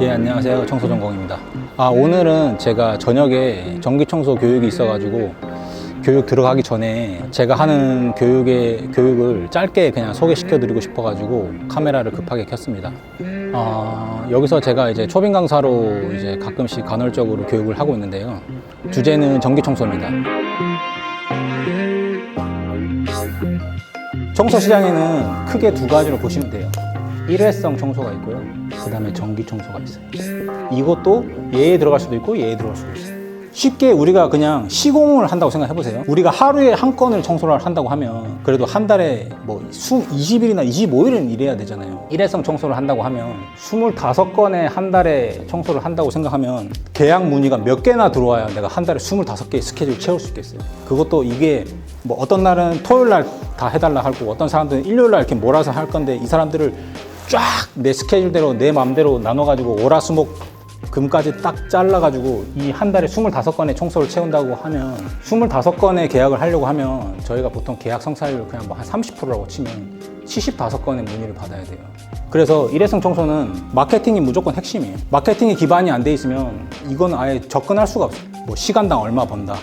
예, 안녕하세요. 청소전공입니다. 아, 오늘은 제가 저녁에 전기청소 교육이 있어가지고 교육 들어가기 전에 제가 하는 교육의 교육을 짧게 그냥 소개시켜 드리고 싶어 가지고 카메라를 급하게 켰습니다. 아, 여기서 제가 이제 초빙 강사로 이제 가끔씩 간헐적으로 교육을 하고 있는데요. 주제는 전기청소입니다. 청소 시장에는 크게 두 가지로 보시면 돼요. 일회성 청소가 있고요. 그 다음에 전기 청소가 있어요. 이것도 얘에 들어갈 수도 있고 얘에 들어갈 수도 있어요. 쉽게 우리가 그냥 시공을 한다고 생각해 보세요. 우리가 하루에 한 건을 청소를 한다고 하면 그래도 한 달에 뭐 20일이나 25일은 일해야 되잖아요. 일회성 청소를 한다고 하면 25건에 한 달에 청소를 한다고 생각하면 계약 문의가 몇 개나 들어와야 내가 한 달에 25개의 스케줄 채울 수 있겠어요. 그것도 이게 뭐 어떤 날은 토요일 날 다 해달라 하고 어떤 사람들은 일요일 날 이렇게 몰아서 할 건데 이 사람들을 쫙 내 스케줄대로 내 마음대로 나눠가지고 월화수목 금까지 딱 잘라가지고 이 한 달에 25건의 청소를 채운다고 하면 25건의 계약을 하려고 하면 저희가 보통 계약 성사율 그냥 뭐 한 30%라고 치면 75건의 문의를 받아야 돼요. 그래서 일회성 청소는 마케팅이 무조건 핵심이에요. 마케팅이 기반이 안 돼 있으면 이건 아예 접근할 수가 없어요. 뭐 시간당 얼마 번다.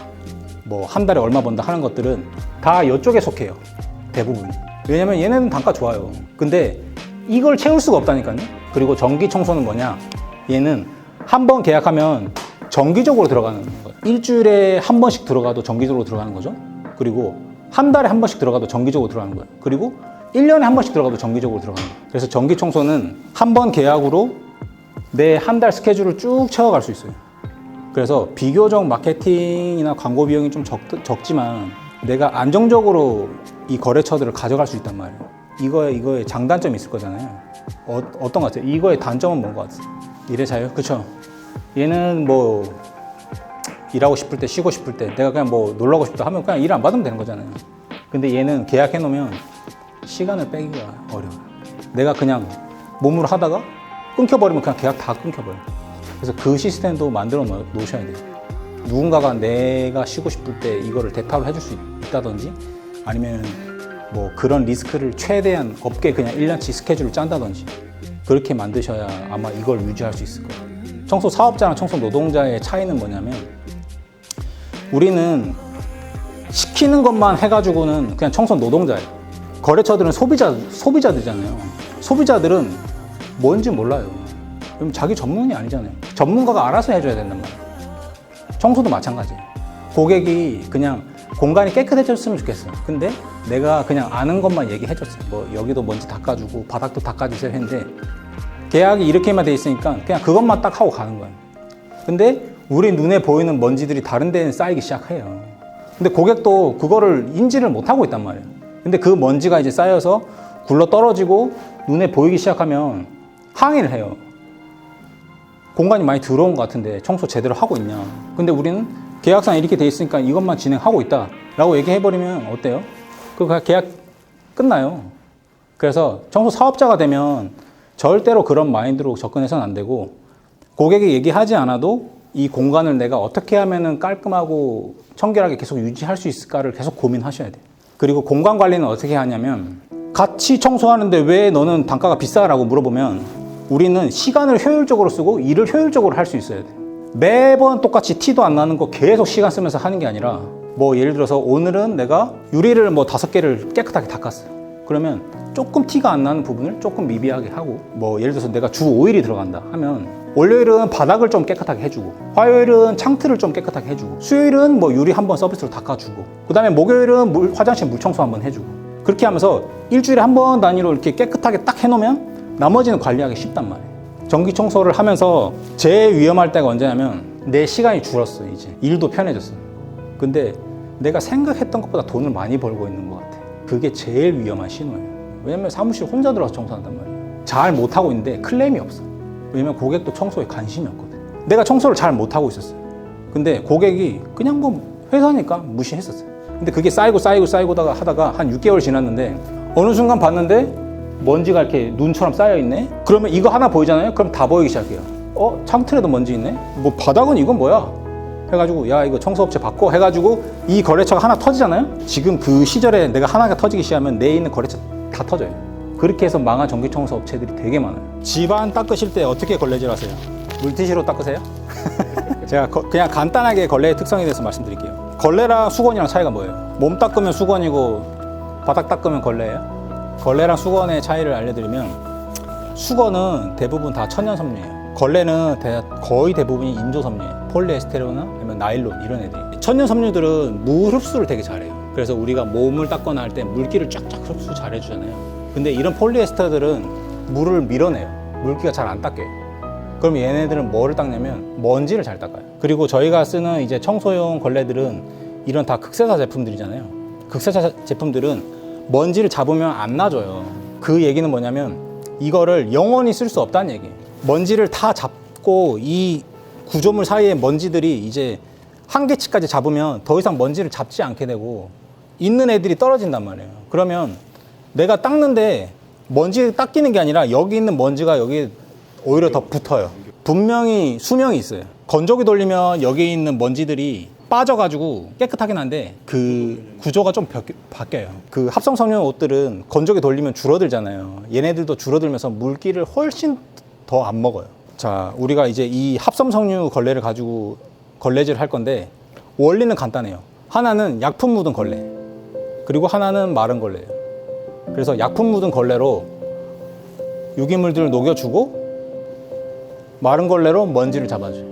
뭐 한 달에 얼마 번다 하는 것들은 다 이쪽에 속해요. 대부분. 왜냐면 얘네는 단가 좋아요. 근데 이걸 채울 수가 없다니까요. 그리고 전기 청소는 뭐냐? 얘는 한 번 계약하면 정기적으로 들어가는 거예요. 일주일에 한 번씩 들어가도 정기적으로 들어가는 거죠. 그리고 한 달에 한 번씩 들어가도 정기적으로 들어가는 거예요. 그리고 1년에 한 번씩 들어가도 정기적으로 들어가는 거예요. 그래서 전기 청소는 한 번 계약으로 내 한 달 스케줄을 쭉 채워갈 수 있어요. 그래서 비교적 마케팅이나 광고 비용이 좀 적, 적지만 내가 안정적으로 이 거래처들을 가져갈 수 있단 말이에요. 이거에 이거에 장단점이 있을 거잖아요. 어, 어떤 것 같아요? 이거의 단점은 뭔 것 같아요? 일의 자유, 그쵸? 얘는 뭐 일하고 싶을 때 쉬고 싶을 때 내가 그냥 뭐 놀러 가고 싶다 하면 그냥 일 안 받으면 되는 거잖아요. 근데 얘는 계약해 놓으면 시간을 빼기가 어려워요. 내가 그냥 몸으로 하다가 끊겨버리면 그냥 계약 다 끊겨버려요. 그래서 그 시스템도 만들어 놓- 놓으셔야 돼요. 누군가가 내가 쉬고 싶을 때 이거를 대타로 해줄 수 있다든지 아니면 뭐 그런 리스크를 최대한 없게 그냥 1년치 스케줄을 짠다든지 그렇게 만드셔야 아마 이걸 유지할 수 있을 거예요. 청소 사업자랑 청소 노동자의 차이는 뭐냐면 우리는 시키는 것만 해가지고는 그냥 청소 노동자예요. 거래처들은 소비자, 소비자들이잖아요. 소비자들은 뭔지 몰라요. 그럼 자기 전문이 아니잖아요. 전문가가 알아서 해줘야 된단 말이에요. 청소도 마찬가지예요. 고객이 그냥 공간이 깨끗해졌으면 좋겠어요. 근데 내가 그냥 아는 것만 얘기해줬어요. 뭐 여기도 먼지 닦아주고 바닥도 닦아주세요 했는데 계약이 이렇게만 돼 있으니까 그냥 그것만 딱 하고 가는 거예요. 근데 우리 눈에 보이는 먼지들이 다른 데는 쌓이기 시작해요. 근데 고객도 그거를 인지를 못 하고 있단 말이에요. 근데 그 먼지가 이제 쌓여서 굴러 떨어지고 눈에 보이기 시작하면 항의를 해요. 공간이 많이 들어온 것 같은데 청소 제대로 하고 있냐. 근데 우리는 계약상 이렇게 돼 있으니까 이것만 진행하고 있다. 라고 얘기해버리면 어때요? 그 계약 끝나요. 그래서 청소 사업자가 되면 절대로 그런 마인드로 접근해서는 안 되고 고객이 얘기하지 않아도 이 공간을 내가 어떻게 하면은 깔끔하고 청결하게 계속 유지할 수 있을까를 계속 고민하셔야 돼요. 그리고 공간 관리는 어떻게 하냐면 같이 청소하는데 왜 너는 단가가 비싸라고 물어보면 우리는 시간을 효율적으로 쓰고 일을 효율적으로 할 수 있어야 돼. 매번 똑같이 티도 안 나는 거 계속 시간 쓰면서 하는 게 아니라 뭐 예를 들어서 오늘은 내가 유리를 뭐 다섯 개를 깨끗하게 닦았어요. 그러면 조금 티가 안 나는 부분을 조금 미비하게 하고 뭐 예를 들어서 내가 주 5일이 들어간다 하면 월요일은 바닥을 좀 깨끗하게 해주고 화요일은 창틀을 좀 깨끗하게 해주고 수요일은 뭐 유리 한번 서비스로 닦아주고 그 다음에 목요일은 물, 화장실 물 청소 한번 해주고. 그렇게 하면서 일주일에 한 번 단위로 이렇게 깨끗하게 딱 해놓으면 나머지는 관리하기 쉽단 말이에요. 전기 청소를 하면서 제일 위험할 때가 언제냐면 내 시간이 줄었어 이제. 일도 편해졌어 근데 내가 생각했던 것보다 돈을 많이 벌고 있는 것 같아. 그게 제일 위험한 신호예요. 왜냐면 사무실 혼자 들어가서 청소한단 말이에요. 잘 못하고 있는데 클레임이 없어. 왜냐면 고객도 청소에 관심이 없거든. 내가 청소를 잘 못하고 있었어요. 근데 고객이 그냥 뭐 회사니까 무시했었어요. 근데 그게 쌓이고 쌓이고 쌓이고 다가 하다가 한 6개월 지났는데 어느 순간 봤는데 먼지가 이렇게 눈처럼 쌓여 있네? 그러면 이거 하나 보이잖아요? 그럼 다 보이기 시작해요. 어? 창틀에도 먼지 있네? 뭐 바닥은 이건 뭐야 해가지고 야 이거 청소업체 바꿔 해가지고 이 거래처가 하나 터지잖아요 지금 그 시절에 내가 하나가 터지기 시작하면 내에 있는 거래처 다 터져요 그렇게 해서 망한 전기청소 업체들이 되게 많아요. 집안 닦으실 때 어떻게 걸레질 하세요? 물티슈로 닦으세요? 제가 거- 그냥 간단하게 걸레의 특성에 대해서 말씀드릴게요. 걸레랑 수건이랑 차이가 뭐예요? 몸 닦으면 수건이고 바닥 닦으면 걸레예요? 걸레랑 수건의 차이를 알려드리면 수건은 대부분 다 천연 섬유예요. 걸레는 대- 거의 대부분이 인조 섬유예요. 폴리에스테르나 아니면 나일론 이런 애들이. 천연 섬유들은 물 흡수를 되게 잘해요. 그래서 우리가 몸을 닦거나 할 때 물기를 쫙쫙 흡수 잘 해주잖아요. 근데 이런 폴리에스터들은 물을 밀어내요. 물기가 잘 안 닦여요. 그럼 얘네들은 뭐를 닦냐면 먼지를 잘 닦아요. 그리고 저희가 쓰는 이제 청소용 걸레들은 이런 다 극세사 제품들이잖아요. 극세사 제품들은 먼지를 잡으면 안 놔줘요. 그 얘기는 뭐냐면 이거를 영원히 쓸 수 없다는 얘기예요. 먼지를 다 잡고 이 구조물 사이의 먼지들이 이제 한계치까지 잡으면 더 이상 먼지를 잡지 않게 되고 있는 애들이 떨어진단 말이에요. 그러면 내가 닦는데 먼지 닦이는 게 아니라 여기 있는 먼지가 여기 오히려 더 붙어요. 분명히 수명이 있어요. 건조기 돌리면 여기 있는 먼지들이 빠져가지고 깨끗하긴 한데 그 구조가 좀 바- 바뀌어요. 그 합성 섬유 옷들은 건조기 돌리면 줄어들잖아요. 얘네들도 줄어들면서 물기를 훨씬 더 안 먹어요. 자, 우리가 이제 이 섬유 걸레를 가지고 걸레질 할 건데 원리는 간단해요. 하나는 약품 묻은 걸레, 그리고 하나는 마른 걸레예요. 그래서 약품 묻은 걸레로 유기물들을 녹여주고 마른 걸레로 먼지를 잡아줘요.